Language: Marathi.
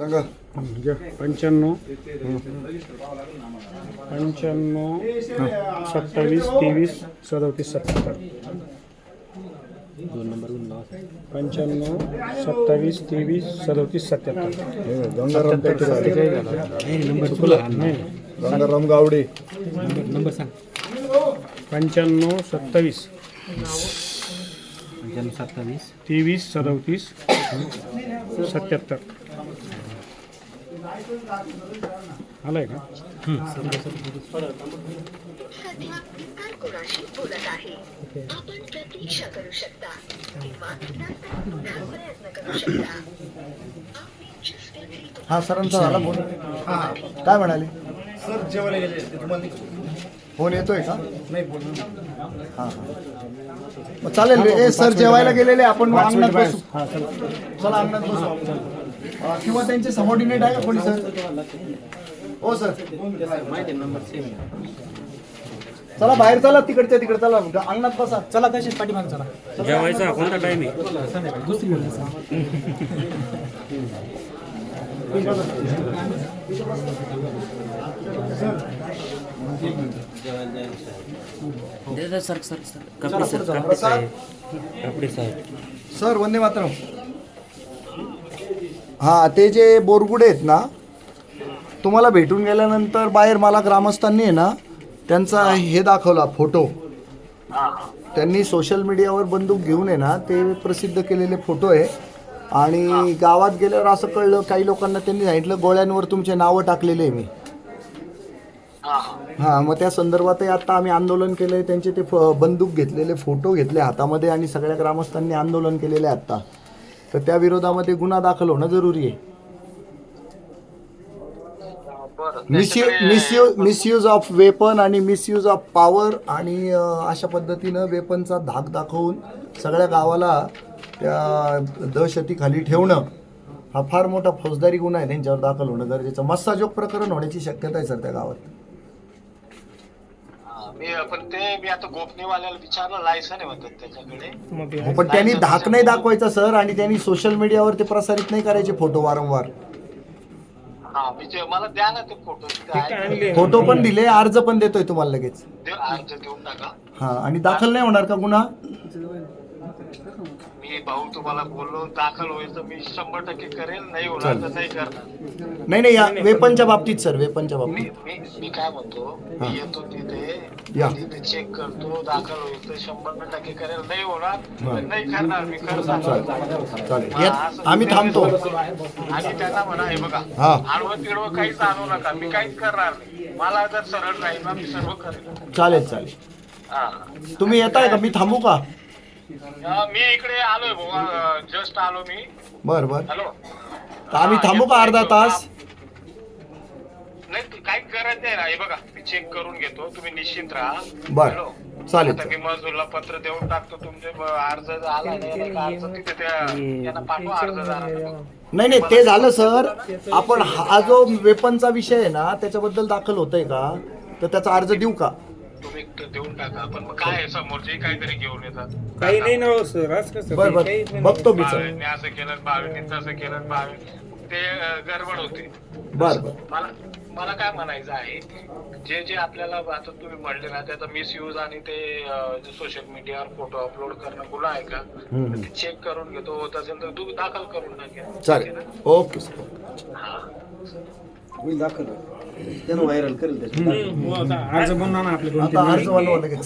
सांगा. घ्या. पंच्याण्णव. पंच्याण्णव सत्तावीस तेवीस सदोतीस सत्याहत्तर दोन नंबर पंच्याण्णव सत्तावीस तेवीस सदोतीस सत्याहत्तर. हे गंगाराम आहे. Number Gangaram Gawade. Number number सांग. पंच्याण्णव सत्तावीस. पंच्याण्णव सत्तावीस. तेवीस सदोतीस सत्याहत्तर. आलाय का? सध्या इतर कोणाशी बोलत आहे. आपण प्रतीक्षा करू शकता किंवा नंतर पुन्हा प्रयत्न करू शकता. आपली जिस व्यक्ती तुम्हाला हा सरांचा झाला फोन. काय म्हणाले? सर जेवायला गेले ते तुम्हाला नाही- फोन येतोय का? नाही बोल हा हा. मग चालेल रे. ए, सर जेवायला गेलेले. आपण मग अंगणात बसू. चला. अंगणात बसू किंवा त्यांचे सबॉर्डिनेट आहे का कोणी सर हो सर चला बाहेर चला तिकडच्या तिकडे चला. अंगणात बसा. चला तशीच पाठीमाग चला. जेवायचा कोणता टाइम आहे? सर सर सर कपडे सर कपडे साहेब कपडे साहेब सर वंदे मातरम. हा ते जे बोरगुडे आहेत ना तुम्हाला भेटून गेल्यानंतर बाहेर मला ग्रामस्थांनी आहे ना त्यांचा हे. दाखवला फोटो. त्यांनी सोशल मीडियावर बंदूक घेऊन आहे ना ते प्रसिद्ध केलेले फोटो आहे. आणि गावात गेल्यावर असं कळलं काही लोकांना त्यांनी सांगितलं गोळ्यांवर तुमचे नावं टाकलेले आहे मी. हां मग त्या संदर्भातही आता आम्ही आंदोलन केलंय त्यांचे ते फ- बंदूक घेतलेले फोटो घेतले हातामध्ये आणि सगळ्या ग्रामस्थांनी आंदोलन केलेले आहे आता तर त्या विरोधामध्ये गुन्हा दाखल होणं जरुरी आहे. Misuse misuse misuse of weapon आणि मिसयूज ऑफ पॉवर आणि अशा पद्धतीनं वेपनचा धाक दाखवून सगळ्या गावाला त्या दहशतीखाली ठेवणं हा फार मोठा फौजदारी गुन्हा आहे. त्यांच्यावर दाखल होणं गरजेचं. मस्साजोग प्रकरण होण्याची शक्यता आहे सर त्या गावात. मी पण ते मी आता गोपनीयवाल्याला विचारलं लायसन आहे म्हणतात त्याच्याकडे. हो, पण त्यांनी धाक नाही दाखवायचा सर आणि त्यांनी सोशल मीडियावर ते प्रसारित नाही करायचे फोटो वारंवार. हा मी ते मला द्या ना ते फोटो फोटो पण दिले अर्ज पण देतोय तुम्हाला लगेच. अर्ज देऊन टाका. हा आणि दाखल नाही होणार का गुन्हा? मी भाऊ तुम्हाला बोललो दाखल होईल तर मी शंभर टक्के करेल नाही होणार तर नाही करणार. नाही नाही या वेपनच्या बाबतीत सर वेपनच्या मी बाबतीत. मी मी काय म्हणतो मी येतो तिथे या. तिथे चेक करतो दाखल होईल तर शंभर टक्के करेल नाही होणार तर नाही करणार मी चालेल या- आम्ही थांबतो. आणि त्यांना म्हणा हे बघा हा. आडवं तिडवं काहीच आणू नका मी काहीच करणार नाही. मला जर सरळ राहील ना मी सर्व करेल. चालेल चालेल. हा. तुम्ही येताय का? मी थांबू का? मी इकडे आलोय भाऊ जस्ट आलो मी. बर बर. हॅलो. तर आम्ही थांबू का अर्धा तास? नाही तू काही गरज नाही ना. हे बघा मी चेक करून घेतो. तुम्ही निश्चिंत राहा. बर. हॅलो? चालेल, आता मी मजूरला पत्र देऊन टाकतो. तुमचे ब- अर्ज आला नाही अर्ज तिथे त्या यांना पाठवा अर्जदारांना नाही नाही ते झालं सर. आपण हा जो वेपनचा विषय आहे ना त्याच्याबद्दल दाखल होतंय का? तर त्याचा अर्ज देऊ का? देऊन टाका. पण मग काय आहे समोरचे काहीतरी घेऊन येतात. काही नाही ना सर. आज कसं? बर बर. बघतो मी सर. भावेने असं केलं भावेने तसं केलं भावे ते अं, गडबड होते. बर बर. मला मला काय म्हणायचं आहे? जे जे आपल्याला आता तुम्ही म्हणले ना त्याचा मिसयूज आणि ते सोशल मीडियावर फोटो अपलोड करणं गुन्हा आहे का? हम्म. चेक करून घेतो. होत असेल तर तू दाखल करून टाकेल चालेल. Okay sir. होईल दाखल. त्यानं व्हायरल करेल त्याच्यात अर्ज बनवा ना आपले दोन आता अर्ज बनवा लगेच चला.